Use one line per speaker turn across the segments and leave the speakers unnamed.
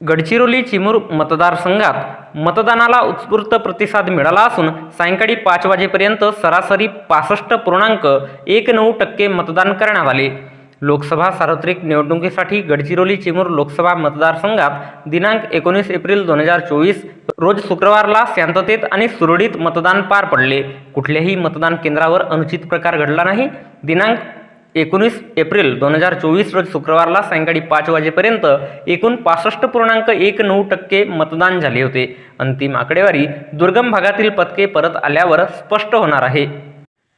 गडचिरोली चिमूर मतदारसंघात मतदानाला उत्स्फूर्त प्रतिसाद मिळाला असून सायंकाळी पाच वाजेपर्यंत सरासरी पासष्ट पूर्णांक एक नऊ टक्के मतदान करण्यात आले. लोकसभा सार्वत्रिक निवडणुकीसाठी गडचिरोली चिमूर लोकसभा मतदारसंघात दिनांक एकोणीस एप्रिल दोन हजार चोवीस रोज शुक्रवारला शांततेत आणि सुरळीत मतदान पार पडले. कुठल्याही मतदान केंद्रावर अनुचित प्रकार घडला नाही. दिनांक एकोणीस एप्रिल दोन हजार चोवीस रोज शुक्रवारला सायंकाळी पाच वाजेपर्यंत एकूण पासष्ट पूर्णांक एक नऊ टक्के मतदान झाले होते. अंतिम आकडेवारी दुर्गम भागातील पथके परत आल्यावर स्पष्ट होणार आहे.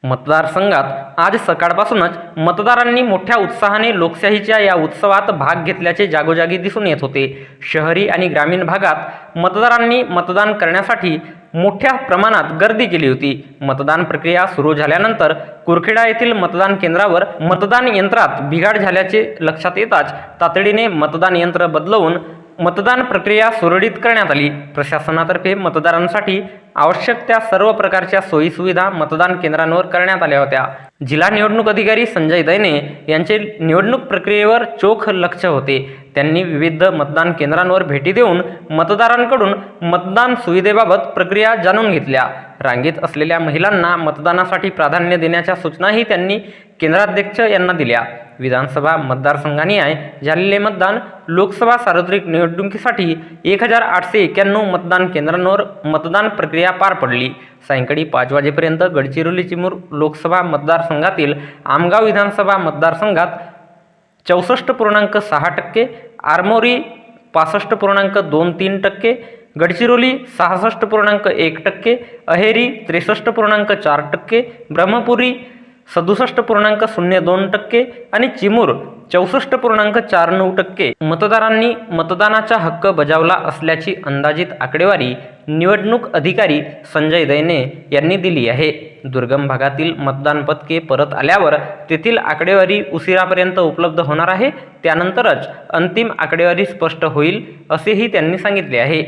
मतदारसंघात आज सकाळपासूनच मतदारांनी मोठ्या उत्साहाने लोकशाहीच्या या उत्सवात भाग घेतल्याचे जागोजागी दिसून येत होते. शहरी आणि ग्रामीण भागात मतदारांनी मतदान करण्यासाठी मोठ्या प्रमाणात गर्दी केली होती. मतदान प्रक्रिया सुरू झाल्यानंतर कुरखेडा येथील मतदान केंद्रावर मतदान यंत्रात बिघाड झाल्याचे लक्षात येताच तातडीने मतदान यंत्र बदलवून मतदान प्रक्रिया सुरळीत करण्यात आली. प्रशासनातर्फे मतदारांसाठी आवश्यक त्या सर्व प्रकारच्या सोयीसुविधा मतदान केंद्रांवर करण्यात आल्या होत्या. जिल्हा निवडणूक अधिकारी संजय दैने यांचे निवडणूक प्रक्रियेवर चोख लक्ष होते. त्यांनी विविध मतदान केंद्रांवर भेटी देऊन मतदारांकडून मतदान सुविधेबाबत प्रक्रिया जाणून घेतल्या. रांगेत असलेल्या महिलांना मतदानासाठी प्राधान्य देण्याच्या सूचनाही त्यांनी केंद्राध्यक्ष यांना दिल्या. विधानसभा मतदारसंघानिहाय झालेले मतदान लोकसभा सार्वत्रिक निवडणुकीसाठी एक हजार आठशे एक्क्याण्णव मतदान केंद्रांवर मतदान प्रक्रिया पार पडली. सायंकाळी पाच वाजेपर्यंत गडचिरोली चिमूर लोकसभा मतदारसंघातील आमगाव विधानसभा मतदारसंघात चौसष्ट पूर्णांक सहा टक्के आरमोरी पासष्ट पूर्णांक दोन तीन टक्के गडचिरोली सहासष्ट पूर्णांक एक टक्के अहेरी त्रेसष्ट पूर्णांक चार टक्के ब्रह्मपुरी सदुसष्ट पूर्णांक शून्य दोन टक्के आणि चिमूर चौसष्ट पूर्णांक चार नऊ टक्के. मतदारांनी मतदानाचा हक्क बजावला असल्याची अंदाजित आकडेवारी निवडणूक अधिकारी संजय दैने यांनी दिली आहे. दुर्गम भागातील मतदान पथके परत आल्यावर तेथील आकडेवारी उशिरापर्यंत उपलब्ध होणार आहे. त्यानंतरच अंतिम आकडेवारी स्पष्ट होईल असेही त्यांनी सांगितले आहे.